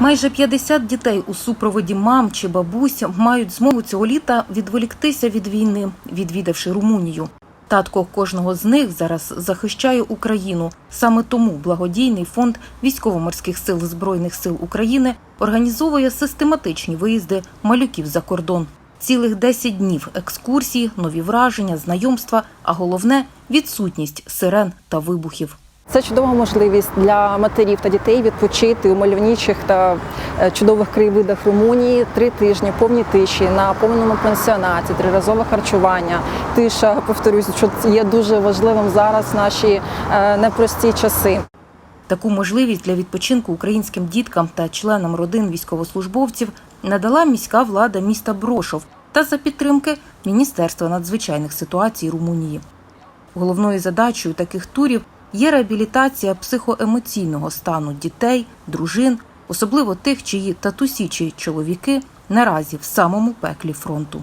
Майже 50 дітей у супроводі мам чи бабусь мають змогу цього літа відволіктися від війни, відвідавши Румунію. Татко кожного з них зараз захищає Україну. Саме тому благодійний фонд військово-морських сил збройних сил України організовує систематичні виїзди малюків за кордон. Цілих 10 днів екскурсії, нові враження, знайомства, а головне відсутність сирен та вибухів. Це чудова можливість для матерів та дітей відпочити у мальовничих та е, чудових краєвидах Румунії три тижні повні тиші на повному пансіонаті, триразове харчування. Тиша, повторюсь, що є дуже важливим зараз наші е, непрості часи. Таку можливість для відпочинку українським діткам та членам родин військовослужбовців надала міська влада міста Брошов та за підтримки Міністерства надзвичайних ситуацій Румунії. Головною задачею таких турів є реабілітація психоемоційного стану дітей, дружин, особливо тих, чиї татусі чи чоловіки наразі в самому пеклі фронту.